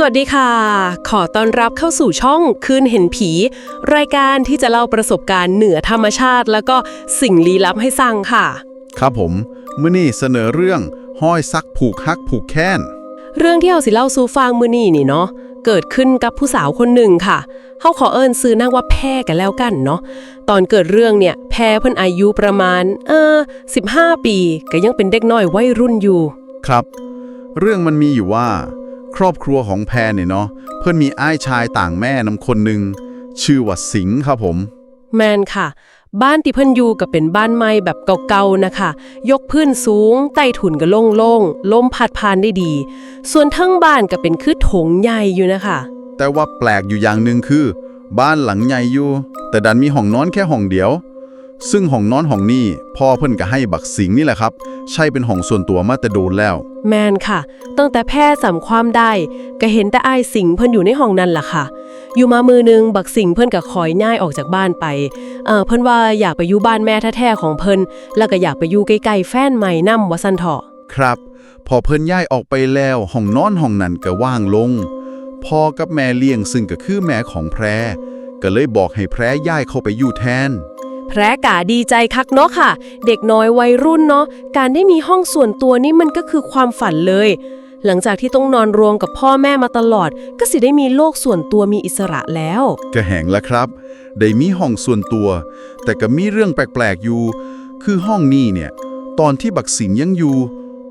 สวัสดีค่ะ ขอต้อนรับเข้าสู่ช่องคืนเห็นผี รายการที่จะเล่าประสบการณ์เหนือธรรมชาติ แล้วก็สิ่งลี้ลับให้ฟังค่ะ ครับผมมื่อนี้เสนอเรื่องห้อยซักผูกฮักผูกแค้น เรื่องที่เอาสิเล่าสู่ฟังมือนี่นี่เนาะเกิดขึ้นกับผู้สาวคนหนึ่งค่ะเขาขอเอิญซื้อนางว่าแพรกันแล้วกันเนาะตอนเกิดเรื่องเนี่ยแพรเพิ่นอายุประมาณ เออ15 ปี ก็ยังเป็นเด็กน้อยวัยรุ่นอยู่ ครับ เรื่องมันมีอยู่ว่า ครอบครัวของแพรเนี่ยเนาะเพื่อนมีอ้ายชายต่างแม่นำคนหนึ่งชื่อว่าสิงห์ครับผม แมนค่ะ บ้านที่เพิ่นอยู่ก็เป็นบ้านไม้แบบเก่าๆนะคะ ยกพื้นสูง ใต้ถุนก็โล่งๆลมพัดผ่านได้ดี ส่วนทั้งบ้านก็เป็นคือโถงใหญ่อยู่นะคะ แต่ว่าแปลกอยู่อย่างหนึ่งคือ บ้านหลังใหญ่อยู่ แต่ดันมีห้องนอนแค่ห้องเดียว ซึ่งห้องนอนห้องนี้พ่อเพิ่นก็ให้บักสิงห์นี่แหละครับ ใช่เป็นห้องส่วนตัวมาแต่โดนแล้ว แมนค่ะ ตั้งแต่แพทย์สำความได้ ก็เห็นแต่อ้ายสิงห์เพิ่นอยู่ในห้องนั่นล่ะค่ะ อยู่มามือนึงบักสิงห์เพิ่นก็คอยย้ายออกจากบ้านไปเออเพิ่นว่าอยากไปอยู่บ้านแม่แท้ๆของเพิ่นแล้วก็อยากไปอยู่ใกล้ๆแฟนใหม่นำว่าซั่นเถาะครับ พอเพิ่นย้ายออกไปแล้วห้องนอนห้องนั้นก็ว่างลงพ่อกับแม่เลี้ยงซึ่งก็คือแม่ของแพรก็เลยบอกให้แพรย้ายเข้าไปอยู่แทน แพรกาดีใจคักเนาะค่ะ เด็กน้อยวัยรุ่นเนาะการได้มีห้องส่วนตัวนี่มันก็คือความฝันเลย หลังจากที่ต้องนอนรวมกับพ่อแม่มาตลอด ก็สิได้มีโลกส่วนตัวมีอิสระแล้วก็แหงแล้วครับ ได้มีห้องส่วนตัว แต่ก็มีเรื่องแปลกๆอยู่ คือห้องนี้เนี่ย ตอนที่บักสิงยังอยู่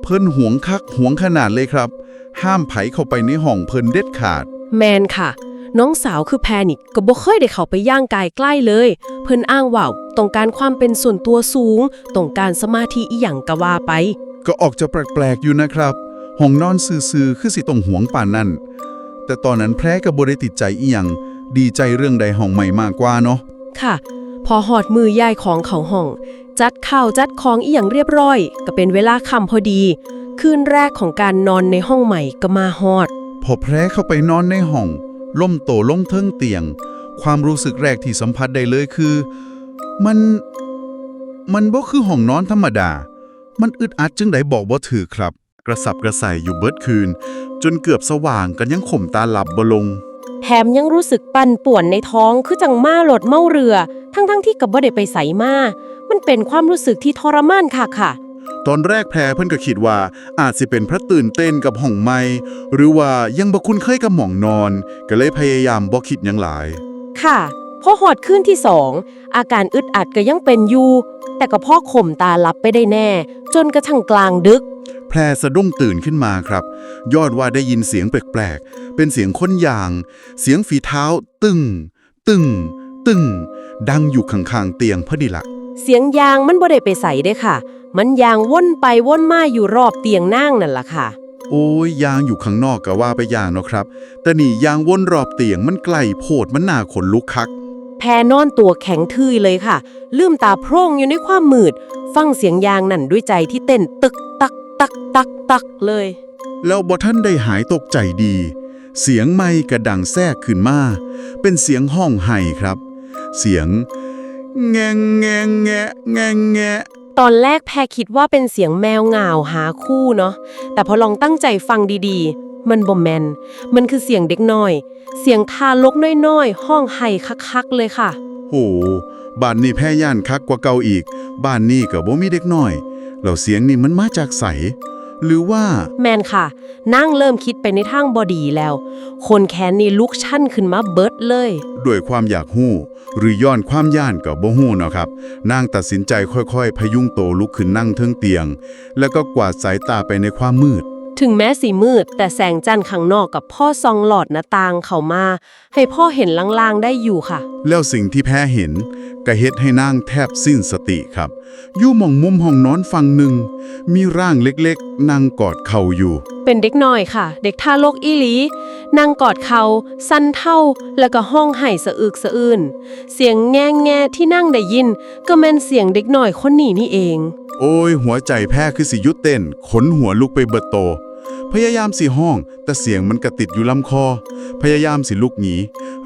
เพิ่นหวงคักหวงขนาดเลยครับ ห้ามไผเข้าไปในห้องเพิ่นเด็ดขาด แมนค่ะ น้องสาวคือแพนิกก็บ่เคยได้เข้าไปย่างกายใกล้เลย เพิ่นอ้างว่าต้องการความเป็นส่วนตัวสูงต้องการสมาธิอีหยังก็ว่าไป ก็ออกจะแปลกๆอยู่นะครับ ห้องนอนซื่อๆคือสิต้องหวงป่านนั่น แต่ตอนนั้นแพรก็บ่ได้ติดใจอีหยังดีใจเรื่องใดห้องใหม่มากกว่าเนาะค่ะ พอหอดมือย่ายของเขาห้อง จัดข้าวจัดของอีหยังเรียบร้อย ก็เป็นเวลาค่ำพอดี คืนแรกของการนอนในห้องใหม่ก็มาฮอด พอแพรเข้าไปนอนในห้อง ล่มโตล่มเทิงเตียง ความรู้สึกแรกที่สัมผัสได้เลยคือ มัน มันบ่คือห้องนอนธรรมดา มันอึดอัดจึงได้บอกบ่ถือครับ กระสับกระส่ายอยู่เบิดคืน จนเกือบสว่างกันยังข่มตาหลับบ่ลง แถมยังรู้สึกปั่นป่วนในท้องคือจังมาหลดเมาเรือ ทั้งๆที่กับบ่ได้ไปใสมา มันเป็นความรู้สึกที่ทรมานค่ะค่ะ ตอนแรกแพรเพิ่นก็คิดว่าอาจสิเป็นเพราะตื่นเต้นกับห้องใหม่หรือว่ายังบ่คุ้นเคยกับหม่องนอน ก็เลยพยายามบ่คิดหยังหลาย ค่ะพอหอดขึ้นที่สองอาการอึดอัดก็ยังเป็นอยู่แต่ก็พ่อข่มตาลับไปได้แน่ จนกระทั่งกลางดึก แพรสะดุ้งตื่นขึ้นมาครับ ยอดว่าได้ยินเสียงแปลกๆ เป็นเสียงค้นยาง เสียงฝีเท้า ตึงตึงตึงดังอยู่ข้างๆเตียงพอดีละ เสียงยางมันบ่ได้ไปใส่เด้อค่ะ มันยางว่นไปว่นมาอยู่รอบเตียงนั่งนั่นล่ะค่ะ โอ้ยยางอยู่ข้างนอกก็ว่าไปอย่างเนาะครับ แต่นี่ยางวนรอบเตียงมันไกลโพดมันน่าขนลุกคัก แพรนอนตัวแข็งทื่อเลยค่ะ ลืมตาโพร่งอยู่ในความมืด ฟังเสียงยางนั่นด้วยใจที่เต้นตึกตักตักตักตักเลย แล้วบอท่านได้หายตกใจดี เสียงไม่กระดังแทรกขึ้นมา เป็นเสียงห้องไห้ครับ เสียง แงงแงงแงะแงงแงะ ตอนแรกแพรคิดว่าเป็นเสียงแมวเหงาหาคู่เนาะ แต่พอลองตั้งใจฟังดีๆ มันบ่แมน มันคือเสียงเด็กน้อย เสียงทารกน้อยๆ ห้องไห้คักๆเลยค่ะ โหบ้านนี้แพรย่านคักกว่าเก่าอีก บ้านนี้ก็บ่มีเด็กน้อยแล้วเสียงนี่มันมาจากใส หรือว่า แมนค่ะ นั่งเริ่มคิดไปในทางบอดีแล้ว คนแค้นนี่ลุกชั่นขึ้นมาเบิดเลย ด้วยความอยากหู้ หรือย้อนความย่านก็บ่ฮู้เนาะครับนางตัดสินใจค่อยๆ พยุงโตลุกขึ้นนั่งเทิงเตียง แล้วก็กวาดสายตาไปในความมืด ถึงแม้สีมืด แต่แสงจันทร์ข้างนอกกับพ่อซองหลอดหน้าต่างเข้ามา ให้พ่อเห็นลางๆได้อยู่ค่ะ แล้วสิ่งที่แพ้เห็นก็เฮ็ดให้นางแทบสิ้นสติครับอยู่หม่องมุมห้องนอนฝั่งหนึ่ง มีร่างเล็กๆ นั่งกอดเข่าอยู่ เป็นเด็กน้อยค่ะ เด็กทารกอีหลีนั่งกอดเขาสั้นเท่า แล้วก็ห้องไห้สะอึกสะอื้นเสียงแง่แง่ที่นั่งได้ยิน ก็แม่นเสียงเด็กน้อยคนนี้นี่เอง โอ้ยหัวใจแพ้คือสิหยุดเต้นขนหัวลุกไปเบิดโต พยายามสิห้อง แต่เสียงมันกระติดอยู่ลำคอ พยายามสิลุกหนี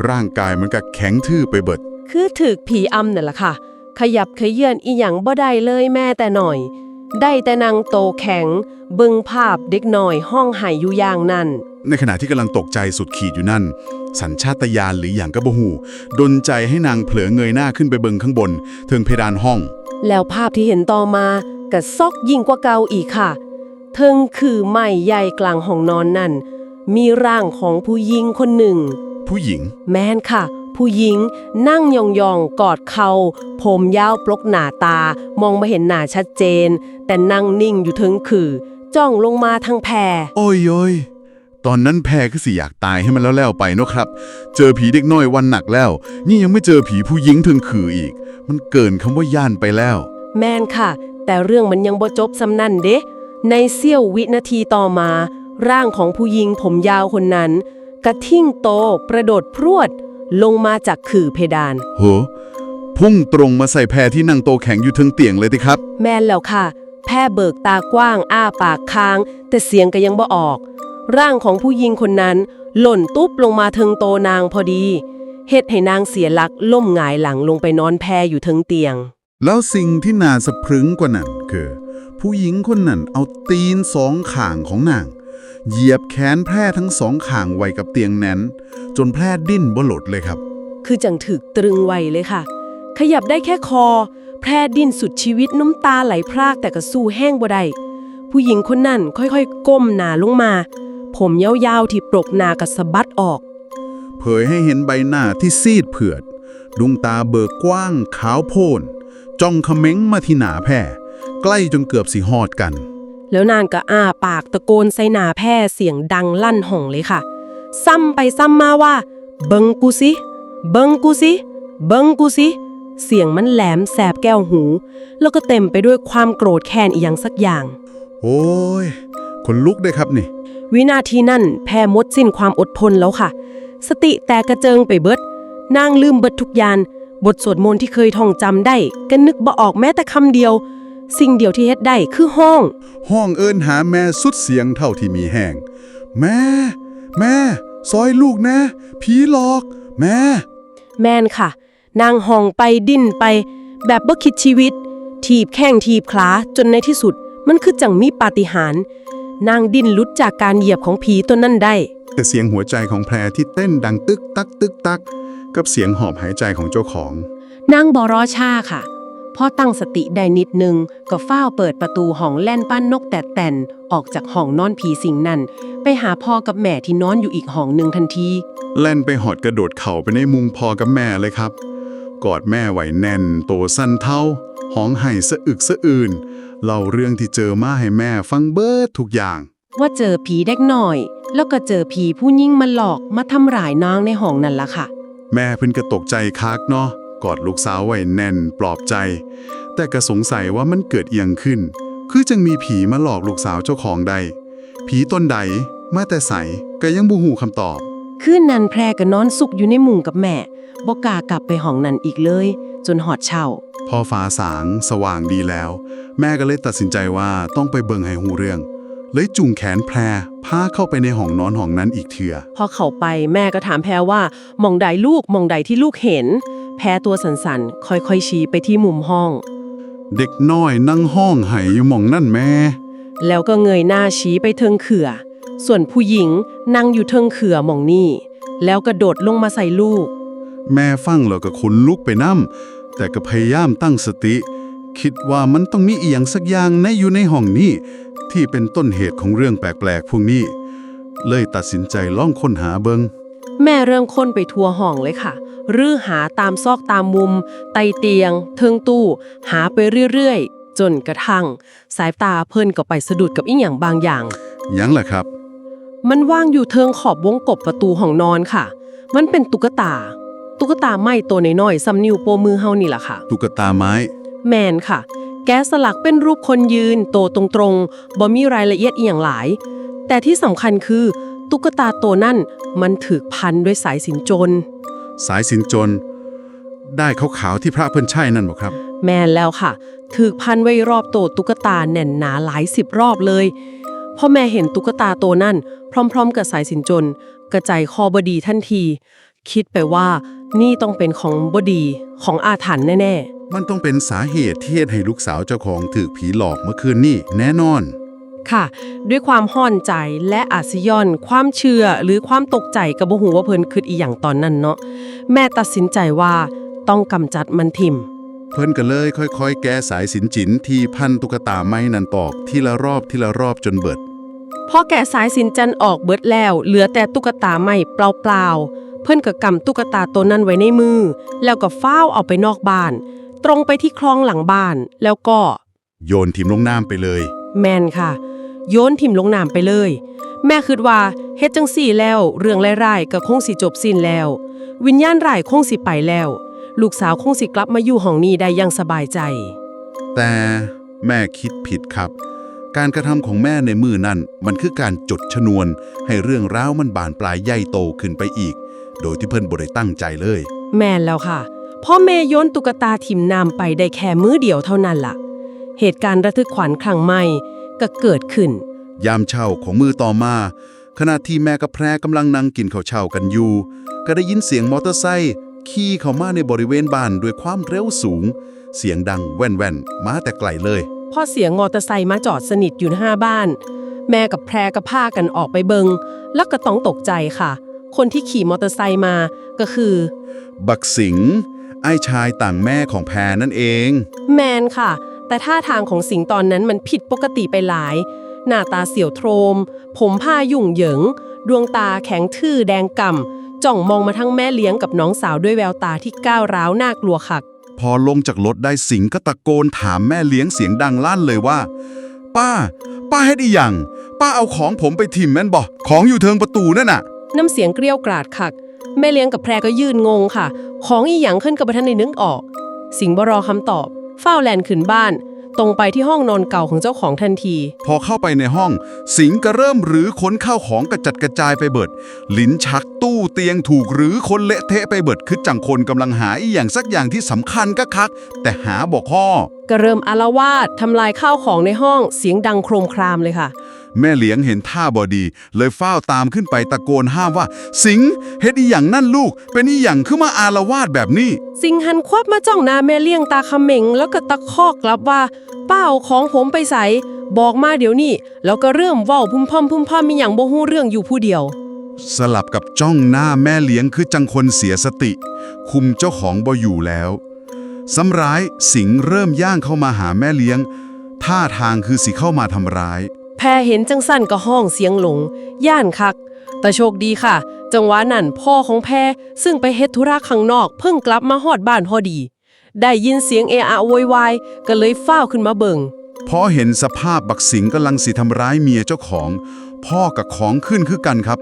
ร่างกายมันก็แข็งทื่อไปเบิด คือถือผีอำนั่นแหละค่ะ ขยับขยื่นอีหยังบ่ได้เลยแม่แต่หน่อย ได้แต่นางโตแข็ง เบึงภาพเด็กหน่อยห้องไห้อยู่อย่างนั้น ในขณะที่กำลังตกใจสุดขีดอยู่นั่น สัญชาตญาณหรืออย่างกระบหูดนใจให้นางเผลอเงยหน้าขึ้นไปเบิงข้างบนเทิงเพดานห้อง แล้วภาพที่เห็นต่อมากระซอกยิ่งกว่าเก่าอีกค่ะ เทิงคือไม้ใหญ่กลางห้องนอนนั่น มีร่างของผู้หญิงคนหนึ่ง ผู้หญิง แม่นค่ะ ผู้หญิงนั่งยองๆ กอดเขา ผมยาวปลกหนาตา มองมาเห็นหน้าชัดเจน แต่นั่งนิ่งอยู่เทิงคือ จ้องลงมาทางแพร โอ้ยโอยตอนนั้นแพรก็สิอยากตายให้มันแล้วแล้วไปเนอะครับ เจอผีเด็กน้อยวันหนักแล้ว นี่ยังไม่เจอผีผู้หญิงถึงขืออีก มันเกินคำว่าย่านไปแล้ว แม่นค่ะ แต่เรื่องมันยังบ่จบสำนั่นเด้ ในเสี้ยววินาทีต่อมา ร่างของผู้หญิงผมยาวคนนั้น กระทิ่งโตประโดดพรวด ลงมาจากขื่อเพดานโหพุ่งตรงมาใส่แพรที่นั่งโตแข็งอยู่เทึงเตียงเลยติครับ แม่นแล้วค่ะ แพร่เบิกตากว้าง อ้าปากค้าง แต่เสียงก็ยังบ่ออก ร่างของผู้หญิงคนนั้น หล่นตุ๊บลงมาเทิงโตนางพอดีเฮ็ดให้นางเสียหลักล่มหงายหลังลงไปนอนแพรอยู่เทิงเตียง แล้วสิ่งที่น่าสะพรึงกว่านั้นคือ ผู้หญิงคนนั้นเอาตีนสองข่างของนาง เหยียบแขนแพร่ทั้งสองข่างไว้กับเตียงแน้น จนแพร่ดิ้นบ่หลดเลยครับ คือจังถึกตรึงไว้เลยค่ะ ขยับได้แค่คอ แพร่ดิ้นสุดชีวิตน้ำตาไหลพรากแต่ก็สู้แห้งบ่ได้ผู้หญิงคนนั้นค่อยๆ ก้มหน้าลงมา ผมยาวๆที่ปลกหน้ากระสะบัดออก เผยให้เห็นใบหน้าที่ซีดเผือดดวงตาเบิกกว้างขาวโพลนจ้องเขม้งมาที่หนาแพร่ ใกล้จนเกือบสิหอดกัน แล้วนางก็อ้าปากตะโกนใส่หน้าแพร่เสียงดังลั่นห้องเลยค่ะ ซ้ำไปซ้ำมาว่า เบิงกูสิ เบิงกูสิ เบิงกูสิ เสียงมันแหลมแสบแก้วหู แล้วก็เต็มไปด้วยความโกรธแค้นอีหยังสักอย่าง โอ้ยคนลุกได้ครับนี่ วินาทีนั้นแพรหมดสิ้นความอดทนแล้วค่ะ สติแตกกระเจิงไปเบิด นางลืมเบิดทุกอย่างบทสวดมนต์ที่เคยท่องจำได้ก็นึกบ่ออกแม้แต่คำเดียว สิ่งเดียวที่เฮ็ดได้คือห้อง ห้องเอิญหาแม่สุดเสียงเท่าที่มีแห้ง แม่ แม่ ซอยลูกนะ ผีหลอก แม่ แม่นค่ะ นางห้องไปดิ้นไป แบบบ่คิดชีวิต ทีบแข้งทีบขาจนในที่สุด มันคือจังมีปาฏิหาริย์นางดิ้นหลุดจากการเหยียบของผีตัวนั้นได้ แต่เสียงหัวใจของแพรที่เต้นดังตึกตักตึกตัก กับเสียงหอบหายใจของเจ้าของ นางบอรอชาค่ะ พอตั้งสติได้นิดนึง ก็ฝ้าวเปิดประตูห้องแล่นปั้นนกแต่แต่นออกจากห้องนอนผีสิงนั่น ไปหาพ่อกับแม่ที่นอนอยู่อีกห้องหนึ่งทันที แล่นไปหอดกระโดดเข่าไปในมุงพอกับแม่เลยครับ กอดแม่ไว้แน่น โตสั้นเท่าห้องไห้สะอึกสะอื่นเล่าเรื่องที่เจอมาให้แม่ฟังเบิดทุกอย่าง ว่าเจอผีเด็กหน่อย แล้วก็เจอผีผู้ยิ่งมาหลอกมาทำร้ายนางในห้องนั่นละค่ะ แม่เพิ่นก็ตกใจคักเนาะ กอดลูกสาวไว้แน่นปลอบใจ แต่ก็สงสัยว่ามันเกิดเอียงขึ้น คือจังมีผีมาหลอกลูกสาวเจ้าของใด ผีต้นใดมาแต่ใสก็ยังบ่ฮู้คำตอบ คืนนั้นแพรก็นอนสุกอยู่ในมุงกับแม่บ่กล้ากลับไปห้องนั้นอีกเลย จนหอดเช่า พอฟ้าสางสว่างดีแล้ว แม่ก็เลยตัดสินใจว่าต้องไปเบิ่งให้หูเรื่อง เลยจุงแขนแพรพาเข้าไปในห้องนอนห้องนั้นอีกเถื่อ พอเข้าไปแม่ก็ถามแพรว่าหมองใดลูกหมองใดที่ลูกเห็น แพรตัวสันๆ ค่อยๆ ชี้ไปที่มุมห้อง เด็กน้อยนั่งห้องไห้อยู่หม่องนั่นแม่ แล้วก็เงยหน้าชี้ไปเทิงเขื่อ ส่วนผู้หญิงนั่งอยู่เทิงเขื่อหมองนี่ แล้วกระโดดลงมาใส่ลูก แม่ฟังแล้วก็ขนลุกไปน้ำแต่ก็พยายามตั้งสติ คิดว่ามันต้องมีเอียงสักอย่างในอยู่ในห้องนี้ ที่เป็นต้นเหตุของเรื่องแปลกๆพวกนี้ เลยตัดสินใจล่องค้นหาเบิง แม่เริ่มค้นไปทั่วห้องเลยค่ะ รื้อหาตามซอกตามมุม ไตเตียง เทิงตู้ หาไปเรื่อยๆ จนกระทั่ง สายตาเพิ่นก็ไปสะดุดกับอีหยังบางอย่าง ยังล่ะครับ มันว่างอยู่เทิงขอบวงกบประตูห้องนอนค่ะ มันเป็นตุ๊กตา ตุ๊กตาไม้ตัวน้อยๆซ้ำนิ้วโป้มือเฮานี่ล่ะค่ะ ตุ๊กตาไม้ แมนค่ะ แกะสลักเป็นรูปคนยืน โตตรงๆบ่มีรายละเอียดอีหยังหลาย แต่ที่สำคัญคือ ตุ๊กตาตัวนั่นมันถูกพันด้วยสายสิญจน สายสินจน ได้ขาวๆที่พระเพิ่นใช่นั่นบ่ครับ แมนแล้วค่ะถูกพันไว้รอบโตตุ๊กตาแน่นหนาหลายสิบรอบเลยพอแม่เห็นตุ๊กตาตัวนั่น พร้อม ๆ กับสายสิญจน กระจายคอบดีทันที คิดไปว่านี่ต้องเป็นของบดีของอาถรรพ์แน่ๆ มันต้องเป็นสาเหตุที่เฮ็ดให้ลูกสาวเจ้าของถูกผีหลอกเมื่อคืนนี้แน่นอน ค่ะ ด้วยความห้อนใจและอาจสิย่อน ความเชื่อหรือความตกใจกับบ่ฮู้ว่าเพิ่นคิดอีหยังตอนนั้นเนาะแม่ตัดสินใจว่าต้องกำจัดมันทิ่มเพิ่นก็เลยค่อยๆ แก้สายสินจินที่พันตุ๊กตาไม้นันตอกทีละรอบทีละรอบจนเบิดพอแกะสายสินจันทร์ออกเบิดแล้ว เหลือแต่ตุ๊กตาใหม่เปล่าๆ เพิ่นก็กำตุ๊กตาตัวนั้นไว้ในมือ แล้วก็ฟ้าวเอาไปนอกบ้าน ตรงไปที่คลองหลังบ้านแล้วก็ โยนทิมลงน้ำไปเลย แมนค่ะ โยนถิ่มลงน้ำไปเลย แม่คิดว่าเฮ็ดจังสี่แล้ว เรื่องร้ายๆก็คงสิจบสิ้นแล้ว วิญญาณร้ายคงสิไปแล้ว ลูกสาวคงสิกลับมาอยู่ห้องนี้ได้อยังสบายใจ แต่แม่คิดผิดครับ การกระทำของแม่ในมือนั่นมันคือการจดชนวน ให้เรื่องราวมันบานปลายใหญ่โตขึ้นไปอีก โดยที่เพิ่นบ่ได้ตั้งใจเลย แม่นแล้วค่ะพ่อแม่โยนตุ๊กตาถิ่มน้ำไปได้แค่มื้อเดียวเท่านั้นล่ะ เหตุการณ์ระทึกขวัญครั้งใหม่ ก็เกิดขึ้น ยามเช่าของมือต่อมา ขณะที่แม่กับแพรกำลังนั่งกินข้าวเช่ากันอยู่ ก็ได้ยินเสียงมอเตอร์ไซค์ขี่เข้ามาในบริเวณบ้านด้วยความเร็วสูง เสียงดังแว่นๆมาแต่ไกลเลย พอเสียงมอเตอร์ไซค์มาจอดสนิทอยู่หน้าบ้าน แม่กับแพรก็พากันออกไปเบิง แล้วก็ต้องตกใจค่ะ คนที่ขี่มอเตอร์ไซค์มาก็คือ บักสิงห์ไอ้ชายต่างแม่ของแพรนั่นเอง แมนค่ะ แต่ท่าทางของสิงห์ตอนนั้นมันผิดปกติไปหลาย หน้าตาเสียวโทรม ผมผ้ายุ่งเหยิง ดวงตาแข็งทื่อแดงก่ำจ้องมองมาทั้งแม่เลี้ยงกับน้องสาวด้วยแววตาที่ก้าวร้าวน่ากลัวคัก พอลงจากรถได้สิงห์ก็ตะโกนถามแม่เลี้ยงเสียงดังลั่นเลยว่า ป้า ป้าเฮ็ดอีหยังป้าเอาของผมไปถิ่มแม่นบ่ของอยู่เทิงประตูนั่นน่ะ น้ำเสียงเกรี้ยวกราดคัก แม่เลี้ยงกับแพรก็ยืนงงค่ะ ของอีหยังขึ้นกับประทันในนึกออก สิงห์บรอคำตอบ เฝ้าวแลนขึ้นบ้าน ตรงไปที่ห้องนอนเก่าของเจ้าของทันที พอเข้าไปในห้อง สิงห์ก็เริ่มรื้อค้นข้าวของกระจัดกระจายไปเบิด ลิ้นชักตู้เตียงถูกรื้อค้นเละเทะไปเบิดคือจังคนกำลังหาอีอย่างสักอย่างที่สำคัญก็คัก แต่หาบอกข้อ ก็เริ่มอารวาสทำลายข้าวของในห้องเสียงดังโครมครามเลยค่ะ แม่เลี้ยงเห็นท่าบอดี เลยเฝ้าวตามขึ้นไปตะโกนห้ามว่า สิงห์เฮ็ดอีหยังนั่นลูก เป็นอีหยังขึ้นมาอารวาสแบบนี้ สิงหันควับมาจ้องหน้าแม่เลี้ยงตาเขม็งแล้วก็ตะคอกกลับว่าป้าเอาของผมไปใส่บอกมาเดี๋ยวนี้แล้วก็เริ่มเว้าพุ่มพ่อมพุ่มพ่อมมีอย่างบ่ฮู้เรื่องอยู่ผู้เดียว สลับกับจ้องหน้าแม่เลี้ยงคือจังคนเสียสติ คุมเจ้าของบ่อยู่แล้วสำร้ายสิงห์เริ่มย่างเข้ามาหาแม่เลี้ยง ท่าทางคือสิเข้ามาทำร้าย แพรเห็นจังสั้นก็ห้องเสียงหลง ย่านคัก แต่โชคดีค่ะ จังหวะนั้นพ่อของแพรซึ่งไปเฮ็ดธุระข้างนอก เพิ่งกลับมาฮอดบ้านพอดี ได้ยินเสียงเอะอะโวยวายก็เลยฟ้าวขึ้นมาเบิงพอเห็นสภาพบักสิงห์กำลังสิทำร้ายเมียเจ้าของ พ่อกับของขึ้นคือกันครับ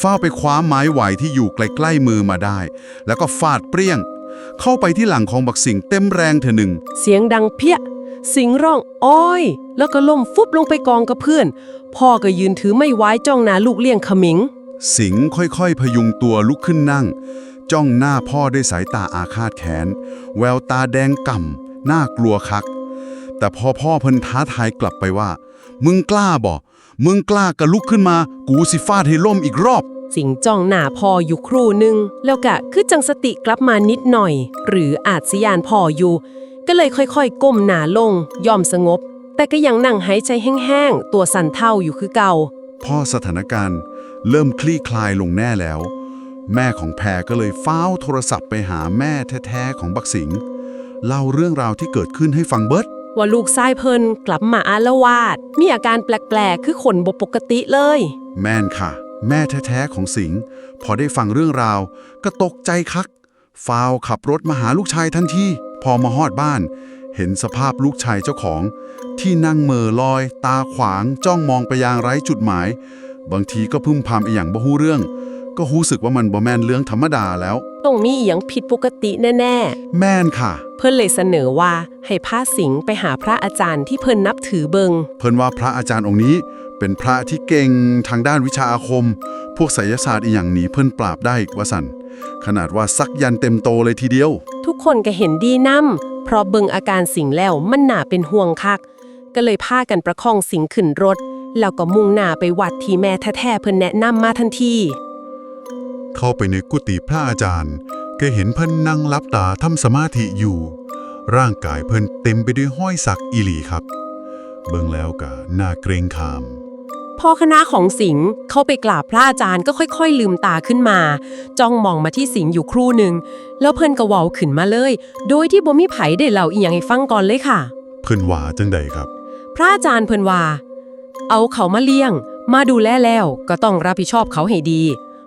ฟ้าไปคว้าไม้ไหวที่อยู่ใกล้ๆมือมาได้ แล้วก็ฟาดเปรี้ยง เข้าไปที่หลังของบักสิงห์เต็มแรงเถอหนึ่ง เสียงดังเพี้ย สิงร้องอ้อย แล้วก็ล้มฟุบลงไปกองกับเพื่อน พ่อก็ยืนถือไม่ไว้จ้องหน้าลูกเลี้ยงขมิง สิงห์ค่อยๆ พยุงตัวลุกขึ้นนั่ง จ้องหน้าพ่อด้วยสายตาอาฆาตแค้นแววตาแดงก่ำน่ากลัวคัก แต่พอพ่อเพิ่นท้าทายกลับไปว่า มึงกล้าบ่มึงกล้าก็ลุกขึ้นมา กูสิฟาดให้ล่มอีกรอบ สิงจ้องหน้าพ่ออยู่ครู่หนึ่งแล้วกะคือจังสติกลับมานิดหน่อย หรืออาจสยานพ่ออยู่ ก็เลยค่อยๆ ก้มหน้าลง ยอมสงบ แต่ก็ยังนั่งหายใจแห้งๆ ตัวสั่นเท่าอยู่คือเก่า พ่อสถานการณ์ เริ่มคลี่คลายลงแน่แล้ว แม่ของแพรก็เลยฟ้าวโทรศัพท์ไปหาแม่แท้ๆของบักสิงห์เล่าเรื่องราวที่เกิดขึ้นให้ฟังเบิดว่าลูกชายเพิ่นกลับมาอารวาสมีอาการแปลกๆ คือขนบปกติเลย แม่นค่ะ แม่แท้ๆของสิงห์พอได้ฟังเรื่องราว ก็ตกใจคักฟาวขับรถมาหาลูกชายทันที พอมาฮอดบ้าน เห็นสภาพลูกชายเจ้าของ ที่นั่งเหม่อลอย ตาขวางจ้องมองไปยังไร้จุดหมาย บางทีก็พึ่มพำอีหยังบ่ฮู้เรื่อง ก็รู้สึกว่ามันบ่แม่นเรื่องธรรมดาแล้ว ต้องมีอีหยังผิดปกติแน่แม่นค่ะ ๆ เพิ่นเลยเสนอว่าให้พาสิงห์ไปหาพระอาจารย์ที่เพิ่นนับถือเบิง เพิ่นว่าพระอาจารย์องค์นี้ เป็นพระที่เก่งทางด้านวิชาอาคม พวกไสยศาสตร์อีหยังหนีเพิ่นปราบได้ว่าสัน ขนาดว่าซักยันเต็มโตเลยทีเดียว ทุกคนก็เห็นดีนํเพราะเบิงอาการสิงห์แล้วมันน่าเป็นห่วงคัก ก็เลยพากันประคองสิงห์ขึ้นรถ แล้วก็มุ่งหน้าไปวัดที่แม่แท้ๆเพิ่นแนะนำมาทันทีเข้าไปในกุฏิพระอาจารย์ ก็เห็นเพิ่นนั่งลับตาทำสมาธิอยู่ ร่างกายเพิ่นเต็มไปด้วยห้อยสักอีหลีครับ เบิ่งแล้วก็น่าเกรงขาม พอคณะของสิงห์เข้าไปกราบพระอาจารย์ก็ค่อย ๆ ลืมตาขึ้นมา จ้องมองมาที่สิงห์อยู่ครู่หนึ่งแล้วเพิ่นก็เว้าขึ้นมาเลย โดยที่บ่มีไผได้เล่าอีหยังให้ฟังก่อนเลยค่ะ เพิ่นว่าจังใดครับ พระอาจารย์เพิ่นว่า เอาเขามาเลี้ยง มาดูแลแล้วก็ต้องรับผิดชอบเขาให้ดี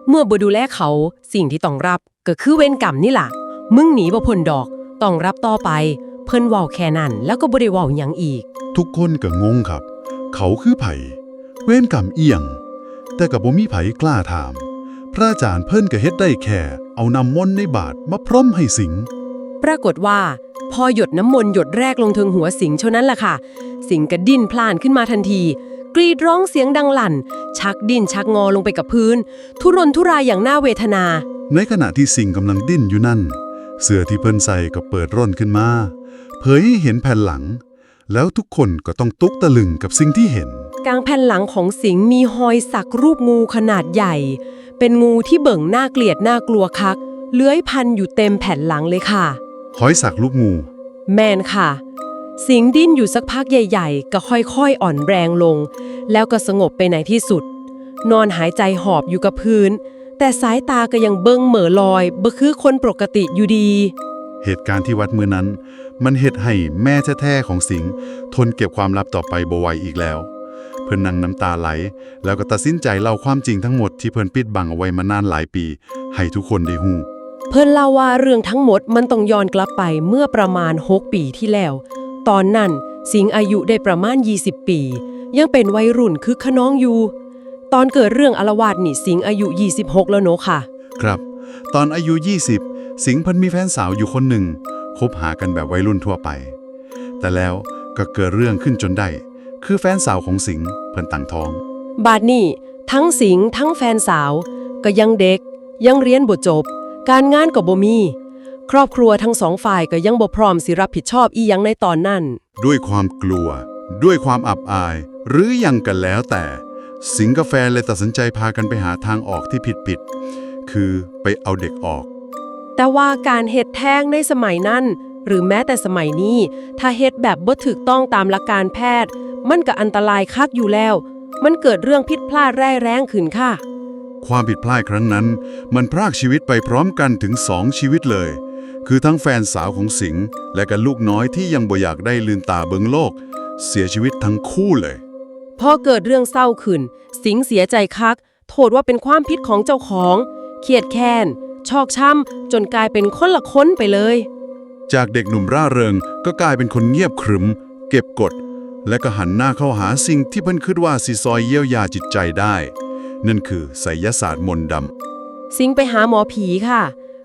เมื่อบ่ดูแลเขาสิ่งที่ต้องรับก็คือเวรกรรมนี่ล่ะ มึงหนีบ่พ้นดอก ต้องรับต่อไป เพิ่นเว้าแค่นั้นแล้วก็บ่ได้เว้าหยังอีก ทุกคนก็งงครับ เขาคือไผ เว้นกรรมเอียง แต่ก็บ่มีไผกล้าถาม พระอาจารย์เพิ่นก็เฮ็ดได้แค่ เอาน้ำมนต์ในบาทมาพร้อมให้สิง ปรากฏว่า พอหยดน้ำมนต์หยดแรกลงถึงหัวสิงห์เท่านั้นแหละค่ะ สิงห์ก็ดิ้นพล่านขึ้นมาทันที กรีดร้องเสียงดังลั่น ชักดิ้นชักงอลงไปกับพื้น ทุรนทุรายอย่างน่าเวทนา ในขณะที่สิงกำลังดิ้นอยู่นั่น เสื้อที่เพิ่นใส่ก็เปิดร่นขึ้นมา เผยให้เห็นแผ่นหลัง แล้วทุกคนก็ต้องตุกตะลึงกับสิ่งที่เห็น กลางแผ่นหลังของสิงห์มีหอยสักรูปงูขนาดใหญ่ เป็นงูที่เบิ่งน่าเกลียดน่ากลัวคัก เลื้อยพันอยู่เต็มแผ่นหลังเลยค่ะ หอยสักลูกงู แมนค่ะ สิงห์ดิ้นอยู่สักพักใหญ่ ๆ ก็ค่อยๆอ่อนแรงลง แล้วก็สงบไปในที่สุด นอนหายใจหอบอยู่กับพื้น แต่สายตาก็ยังเบิ่งเหม่อลอยบ่คือคนปกติอยู่ดีเหตุการณ์ที่วัดมือนั้น มันเฮ็ดให้แม่แท้ๆของสิงห์ทนเก็บความลับต่อไปบ่ไหวอีกแล้วเพิ่นนั่งน้ำตาไหล แล้วก็ตัดสินใจเล่าความจริงทั้งหมดที่เพิ่นปิดบังเอาไว้มานานหลายปี ให้ทุกคนได้ฮู้เพิ่นเล่าว่าเรื่องทั้งหมดมันต้องย้อนกลับไปเมื่อประมาณ 6 ปีที่แล้ว ตอนนั้นสิงห์อายุได้ประมาณ 20 ปี ยังเป็นวัยรุ่นคือขน้องอยู่ ตอนเกิดเรื่องอารวาสนี่สิงห์อายุ 26 แล้วเนอะค่ะ ครับ ตอนอายุ 20 สิงห์เพิ่นมีแฟนสาวอยู่คนหนึ่งคบหากันแบบวัยรุ่นทั่วไป แต่แล้วก็เกิดเรื่องขึ้นจนได้ คือแฟนสาวของสิงห์เพิ่นตั้งท้อง บาดนี้ทั้งสิงห์ทั้งแฟนสาว ก็ยังเด็ก ยังเรียนบ่จบ การงานก็บ่มี ครอบครัวทั้งสองฝ่ายก็ยังบ่พร้อมสิรับผิดชอบอีหยังในตอนนั้น ด้วยความกลัว ด้วยความอับอาย หรือยังกันแล้วแต่ สิงห์กาแฟนเลยตัดสินใจพากันไปหาทางออกที่ผิดผิดๆคือไปเอาเด็กออก แต่ว่าการเฮ็ดแท้งในสมัยนั้น หรือแม้แต่สมัยนี้ ถ้าเฮ็ดแบบบ่ถูกต้องตามหลักการแพทย์ มันก็อันตรายคักอยู่แล้ว มันเกิดเรื่องผิดพลาดแร่แรงขึ้นค่ะ ความผิดพลาดครั้งนั้น มันพรากชีวิตไปพร้อมกันถึงสองชีวิตเลย คือทั้งแฟนสาวของสิงห์และกับลูกน้อยที่ยังบ่อยากได้ลืมตาเบิงโลก เสียชีวิตทั้งคู่เลย พอเกิดเรื่องเศร้าขึ้น สิงห์เสียใจคัก โทษว่าเป็นความผิดของเจ้าของเครียดแค้นชอกช้ำจนกลายเป็นคนละคนไปเลย จากเด็กหนุ่มร่าเริงก็กลายเป็นคนเงียบขรึม เก็บกด และก็หันหน้าเข้าหาสิ่งที่เพิ่นคิดว่าสิซอยเยียวยาจิตใจได้ นั่นคือไสยศาสตร์มนต์ดสิงห์ไปหาหมอผีค่ะ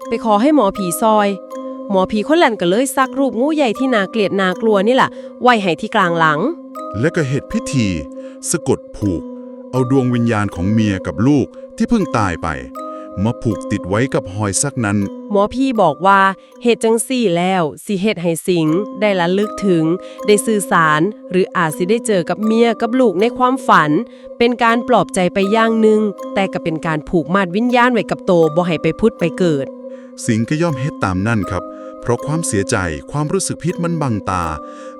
ไปขอให้หมอผีซอย หมอผีคนนั้นก็เลยซักรูปงูใหญ่ที่นาเกลียดนากลัวนี่แหละไว้ให้ที่กลางหลังำและก็เหตุพิธี สะกดผูก เอาดวงวิญญาณของเมียกับลูกที่เพิ่งตายไป มาผูกติดไว้กับหอยซักนั้น หมอพี่บอกว่าเหตุจังสี่แล้วสิเหตุให้สิงห์ได้ละลึกถึง ได้สื่อสาร หรืออาจสิได้เจอกับเมียกับลูกในความฝัน เป็นการปลอบใจไปอย่างหนึ่งแต่ก็เป็นการผูกมัดวิญญาณไว้กับโตบ่ให้ไปพุทธไปเกิด สิงห์ก็ย่อมเฮ็ดตามนั่นครับ เพราะความเสียใจความรู้สึกพิษมันบังตา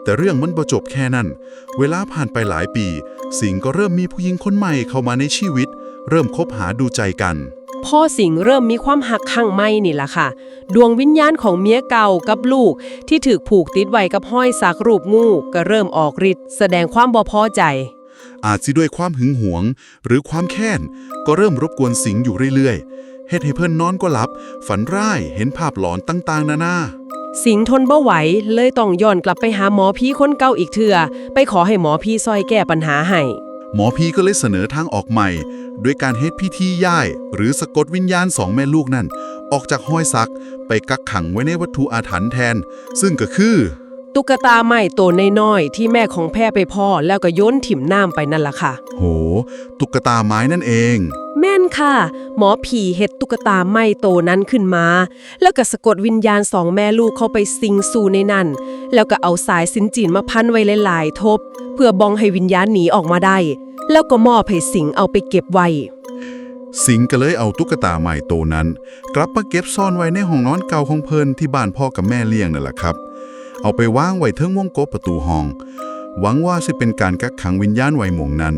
แต่เรื่องมันบ่จบแค่นั้น เวลาผ่านไปหลายปี สิงห์ก็เริ่มมีผู้หญิงคนใหม่เข้ามาในชีวิต เริ่มคบหาดูใจกัน พ่อสิงห์เริ่มมีความหักข้างไม่นี่แหละค่ะ ดวงวิญญาณของเมียเก่ากับลูก ที่ถูกผูกติดไว้กับห้อยสักรูปงูก็เริ่มออกฤทธิ์แสดงความบ่พอใจ อาจสิด้วยความหึงหวง หรือความแค้น ก็เริ่มรบกวนสิงห์อยู่เรื่อยๆเฮ็ดให้เพื่อนนอนก็หลับ ฝันร้ายเห็นภาพหลอนต่างๆ นานาสิงห์ทนบ่ไหวเลยต้องย้อนกลับไปหาหมอผีคนเก่าอีกเถื่อไปขอให้หมอผีซอยแก้ปัญหาให้ หมอพีก็เลยเสนอทางออกใหม่ด้วยการเฮ็ดพิธีย่าย หรือสะกดวิญญาณสองแม่ลูกนั่น ออกจากห้อยซักไปกักขังไว้ในวัตถุอาถรรพ์แทน ซึ่งก็คือ ตุ๊กตาไม้ตัวน้อยๆที่แม่ของแพร่ไปพ่อแล้วก็โยนถิ่มน้ำไปนั่นล่ะค่ะ โห ตุ๊กตาไม้นั่นเอง แม่นค่ะ หมอผีเฮ็ดตุ๊กตาไม้โตนั้นขึ้นมา แล้วก็สะกดวิญญาณสองแม่ลูกเข้าไปสิงสู่ในนั้น แล้วก็เอาสายสินจีนมาพันไว้หลายๆทบ เพื่อบองให้วิญญาณหนีออกมาได้ แล้วก็มอบให้สิงเอาไปเก็บไว้ สิงห์ก็เลยเอาตุ๊กตาใหม่โตนั้น กลับมาเก็บซ่อนไว้ในห้องนอนเก่าของเพิ่นที่บ้านพ่อกับแม่เลี้ยงนั่นแหละครับ เอาไปวางไว้เทิงวงกบประตูห้อง หวังว่าสิเป็นการกักขังวิญญาณไว้หมองนั้น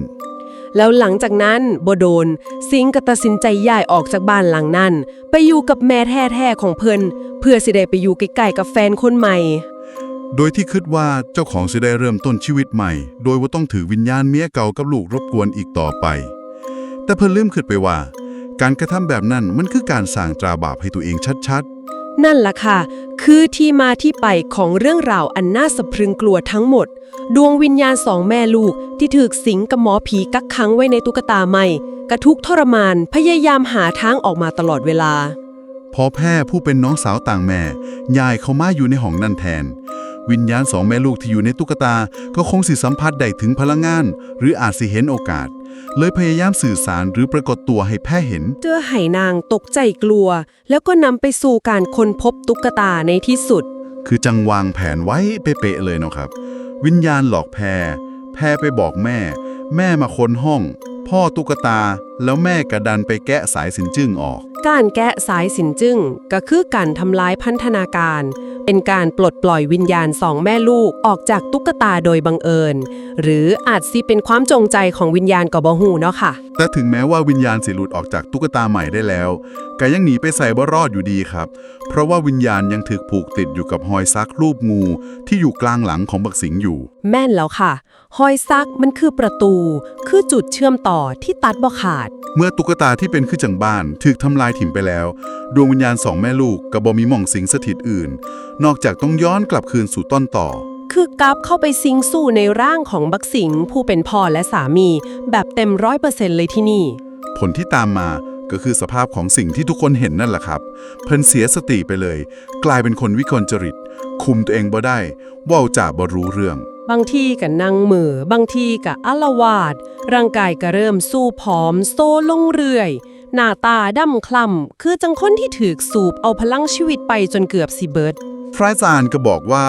แล้วหลังจากนั้นบโดน สิงห์ก็ตัดสินใจย้ายออกจากบ้านหลังนั้น ไปอยู่กับแม่แท้ๆของเพิ่นเพื่อสิได้ไปอยู่ใกล้ๆกับแฟนคนใหม่ โดยที่คิดว่าเจ้าของจะได้เริ่มต้นชีวิตใหม่ โดยว่าต้องถือวิญญาณเมียเก่ากับลูกรบกวนอีกต่อไป แต่เพิ่นลืมคิดไปว่า การกระทำแบบนั้นมันคือการสร้างตราบาปให้ตัวเองชัดนั่นล่ะค่ะ คือที่มาที่ไปของเรื่องราวอันน่าสะพรึงกลัวทั้งหมด ดวงวิญญาณสองแม่ลูกที่ถูกสิงกับหมอผีกักขังไว้ในตุ๊กตาใหม่ กระทุกข์ทรมานพยายามหาทางออกมาตลอดเวลาๆพอแพร่ผู้เป็นน้องสาวต่างแม่ยายเขามาอยู่ในห้องนั่นแทน วิญญาณสองแม่ลูกที่อยู่ในตุ๊กตา ก็คงสิสัมผัสได้ถึงพลังงาน หรืออาจสิเห็นโอกาส เลยพยายามสื่อสารหรือปรากฏตัวให้แพร่เห็นเจอไห่นางตกใจกลัว แล้วก็นำไปสู่การค้นพบตุ๊กตาในที่สุด คือจังวางแผนไว้เป๊ะๆเลยเนาะครับ วิญญาณหลอกแพร แพรไปบอกแม่ แม่มาค้นห้อง พ่อตุ๊กตา แล้วแม่กระดันไปแกะสายสินจึ้งออก การแกะสายสินจึ้งก็คือการทำลายพันธนาการ เป็นการปลดปล่อยวิญญาณสองแม่ลูกออกจากตุ๊กตาโดยบังเอิญ หรืออาจสิเป็นความจงใจของวิญญาณกับบหูเนาะค่ะ แต่ถึงแม้ว่าวิญญาณสิหลุดออกจากตุ๊กตาใหม่ได้แล้วก็ยังหนีไปใส่บ่รอดอยู่ดีครับ เพราะว่าวิญญาณยังถูกผูกติดอยู่กับหอยซักรูปงูที่อยู่กลางหลังของบักสิงอยู่ แม่นแล้วค่ะหอยซักมันคือประตู คือจุดเชื่อมต่อที่ตัดบ่ขาดเมื่อตุ๊กตาที่เป็นขึ้นจังบ้านถูกทำลายถิ่มไปแล้ว ดวงวิญญาณสองแม่ลูกกับบอมีหม่องสิงสถิตอื่น นอกจากต้องย้อนกลับคืนสู่ต้นต่อ คือกลับเข้าไปซิงสู่ในร่างของบักสิงผู้เป็นพ่อและสามี แบบเต็มร้อยเปอร์เซ็นต์เลยที่นี่ ผลที่ตามมาก็คือสภาพของสิ่งที่ทุกคนเห็นนั่นแหละครับ เพิ่นเสียสติไปเลย กลายเป็นคนวิกลจริต คุมตัวเองบ่ได้เว่าวจ่าบ่รู้เรื่อง บางทีก็นั่งมือบางทีก็อาละวาด ร่างกายก็เริ่มสู้ผอมโซลงเรื่อย หน้าตาดำคล้ำคือจังคนที่ถือสูบเอาพลังชีวิตไปจนเกือบสิเบิด พระอาจารย์ก็บอกว่า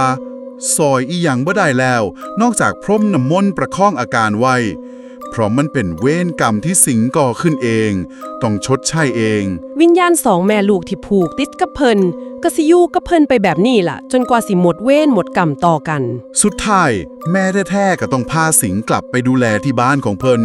ซอยอีหยังบ่ได้แล้ว นอกจากพรมน้ำมนต์ประคองอาการไว้ เพราะมันเป็นเวรกรรมที่สิงก่อขึ้นเอง ต้องชดใช้เอง วิญญาณสองแม่ลูกที่ผูกติดกับเพิ่น ก็สิอยู่กับเพิ่นไปแบบนี้ล่ะ จนกว่าสิหมดเวรหมดกรรมต่อกัน สุดท้าย แม่แท้ๆก็ต้องพาสิงกลับไปดูแลที่บ้านของเพิ่น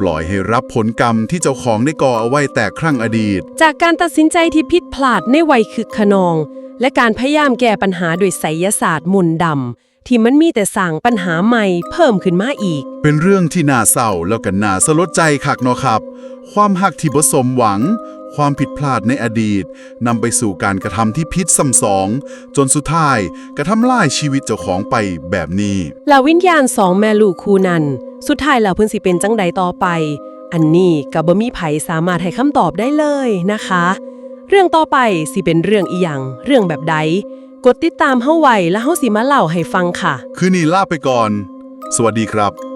ปล่อยให้รับผลกรรมที่เจ้าของได้ก่อเอาไว้แต่ครั้งอดีต จากการตัดสินใจที่ผิดพลาดในวัยคึกขนอง และการพยายามแก้ปัญหาโดยไสยศาสตร์มนต์ดำที่มันมีแต่สร้างปัญหาใหม่เพิ่มขึ้นมาอีก เป็นเรื่องที่น่าเศร้าแล้วก็น่าสลดใจคักเนาะครับ ความหักที่บ่สมหวัง ความผิดพลาดในอดีตนำไปสู่การกระทำที่พิษซ้ำสอง จนสุดท้ายกระทำลายชีวิตเจ้าของไปแบบนี้ แล้ววิญญาณสองแม่ลูกคู่นั้น สุดท้ายแล้วเพิ่นสิเป็นจังใดต่อไป อันนี้ก็บ่มีไผสามารถให้คำตอบได้เลยนะคะ เรื่องต่อไปสิเป็นเรื่องอีหยังเรื่องแบบใดกดติดตามเฮาไว้แล้วเฮาสิมาเล่าให้ฟังค่ะ คืนนี้ลาไปก่อน สวัสดีครับ